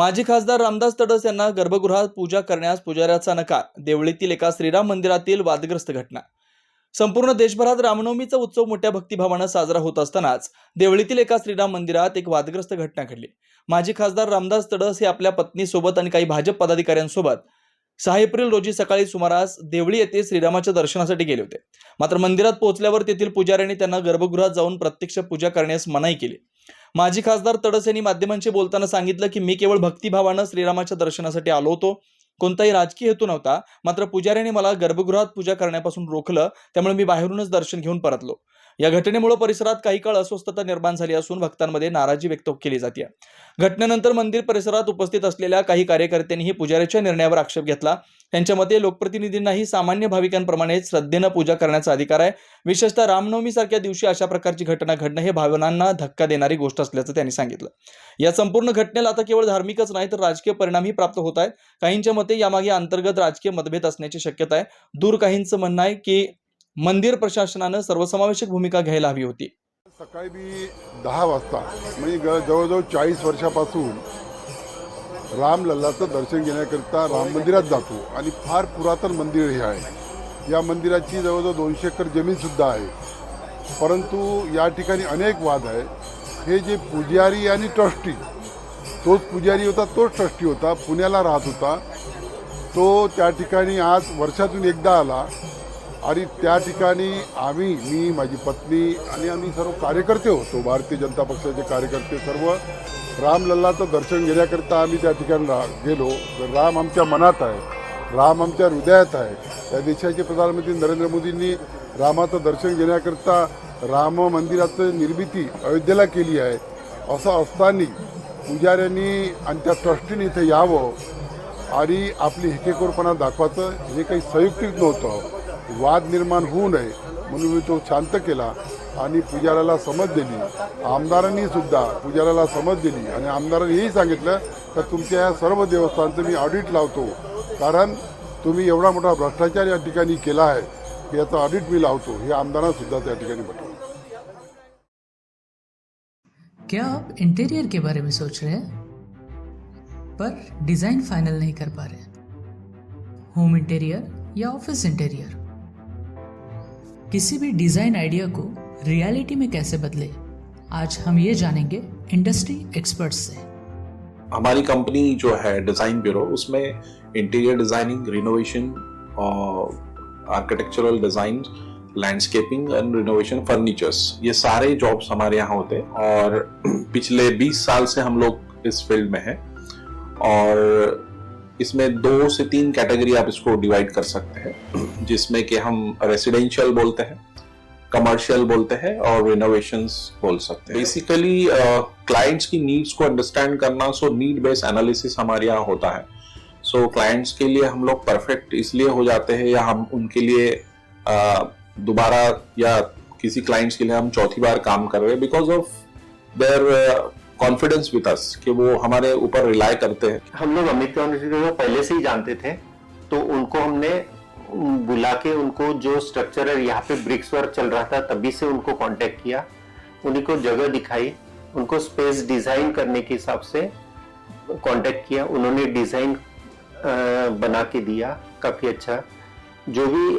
माजी खासदार रामदास तडस यांना गर्भगृहात पूजा करण्यास पुजाऱ्याचा नकार देवळीतील एका श्रीराम मंदिरातील वादग्रस्त घटना. संपूर्ण देशभरात रामनवमीचा उत्सव मोठ्या भक्तिभावानं साजरा होत असतानाच देवळीतील एका श्रीराम मंदिरात एक वादग्रस्त घटना घडली. माजी खासदार रामदास तडस हे आपल्या पत्नीसोबत आणि काही भाजप पदाधिकाऱ्यांसोबत सहा एप्रिल रोजी सकाळी सुमारास देवळी येथे श्रीरामाच्या दर्शनासाठी गेले होते. मात्र मंदिरात पोहोचल्यावर तेथील पुजाऱ्यांनी त्यांना गर्भगृहात जाऊन प्रत्यक्ष पूजा करण्यास मनाई केली. माजी खासदार तडस यांनी माध्यमांशी बोलताना सांगितलं की मी केवळ भक्तिभावानं श्रीरामाच्या दर्शनासाठी आलो होतो. कोणताही राजकीय हेतू नव्हता. मात्र पुजाऱ्याने मला गर्भगृहात पूजा करण्यापासून रोखलं. त्यामुळे मी बाहेरूनच दर्शन घेऊन परतलो. या घटनेमुळे परिसरात काही काळ अस्वस्थता निर्माण झाली असून भक्तांमध्ये नाराजी व्यक्त केली जाते घटनेनंतर मंदिर परिसरात उपस्थित असलेल्या काही कार्यकर्त्यांनीही पुजाऱ्याच्या निर्णयावर आक्षेप घेतला. त्यांच्या मते लोकप्रतिनिधींनाही सामान्य भाविकांप्रमाणे श्रद्धेनं पूजा करण्याचा अधिकार आहे. विशेषतः रामनवमीसारख्या दिवशी अशा प्रकारची घटना घडणं हे भावनांना धक्का देणारी गोष्ट असल्याचं त्यांनी सांगितलं. या संपूर्ण घटनेला आता केवळ धार्मिकच नाही तर राजकीय परिणामही प्राप्त होत आहेत. काहींच्या मते यामागे अंतर्गत राजकीय मतभेद असण्याची शक्यता आहे. दूर काहींचं म्हणणं आहे की मंदिर प्रशासनानं सर्वसमावेशक भूमिका घ्यायला हवी होती. सकाळी मी दहा वाजता म्हणजे जवळजवळ चाळीस वर्षापासून रामलल्लाचं दर्शन घेण्याकरिता राम मंदिरात जातो आणि फार पुरातन मंदिर हे आहे. या मंदिराची जवळजवळ दोनशे एकर जमीनसुद्धा आहे. परंतु या ठिकाणी अनेक वाद आहे हे जे पुजारी आणि ट्रस्टी तोच पुजारी होता तोच ट्रस्टी होता पुण्याला राहत होता. तो त्या ठिकाणी आज वर्षातून एकदा आला. आणि त्या ठिकाणी आम्ही मी माझी पत्नी आणि आम्ही सर्व कार्यकर्ते होतो भारतीय जनता पक्षाचे कार्यकर्ते सर्व. रामलल्लाचं दर्शन घेण्याकरिता आम्ही त्या ठिकाणी रा गेलो. तर राम आमच्या मनात आहे. राम आमच्या हृदयात आहे. या देशाचे प्रधानमंत्री नरेंद्र मोदींनी रामाचं दर्शन घेण्याकरिता राम मंदिराचं निर्मिती अयोध्येला केली आहे. असं असताना पुजाऱ्यांनी आणि त्या ट्रस्टीने इथे यावं आणि आपली हेकेकोरपणा दाखवायचं हे काही संयुक्तिक नव्हतं. वाद निर्माण होऊ नये म्हणून मी तो शांत केला आणि पुजाऱ्याला समज दिली. आमदारांनी सुद्धा पुजाऱ्याला समज दिली आणि आमदारांनी हेही सांगितलं सर्व देवस्थानचं मी ऑडिट लावतो. कारण तुम्ही एवढा मोठा भ्रष्टाचार या ठिकाणी ऑडिट मी लावतो. हे आमदारांना सुद्धा त्या ठिकाणी क्या आप इंटीरियर के बारे में सोच रहे हैं? पर डिज़ाइन फाइनल नहीं कर पा रहे होम इंटीरियर या ऑफ़िस इंटीरियर किसी भी डिज़ाइन आइडिया को रियलिटी में कैसे बदले, आज हम ये जानेंगे इंडस्ट्री एक्सपर्ट्स से। हमारी कंपनी जो है, डिज़ाइन ब्यूरो, उसमें इंटीरियर डिज़ाइनिंग रिनोवेशन और architectural design landscaping and renovation furnitures ये सारे जॉब्स हमारे यहाँ होते हैं। और पिछले 20 साल से हम लोग इस फ़ील्ड में हैं। और इसमें दो से तीन कैटेगरी आप इसको डिवाइड कर सकते हैं जिसमें कि हम रेसिडेंशियल बोलते हैं कमर्शियल बोलते हैं और रिनोवेशंस बोल सकते हैं। बेसिकली क्लाइंट्स की नीड्स को अंडरस्टैंड करना सो नीड बेस्ड एनालिसिस हमारे यहाँ होता है। सो so, क्लाइंट्स के लिए हम लोग परफेक्ट इसलिए हो जाते हैं या हम उनके लिए uh, दोबारा या किसी क्लाइंट्स के लिए हम चौथी बार काम कर रहे हैं because of their confidence with us कि वो हमारे ऊपर रिलाय करते हैं। हम लोग अमित को पहले से ही जानते थे तो उनको हमने बुला के उनको जो स्ट्रक्चर है, यहाँ पे ब्रिक्स वर्क चल रहा था, तभी से उनको कांटेक्ट किया। उन्हीं को जगह दिखाई, उनको स्पेस डिज़ाइन करने के हिसाब से कांटेक्ट किया। उन्होंने डिज़ाइन बना के दिया, काफ़ी अच्छा। जो भी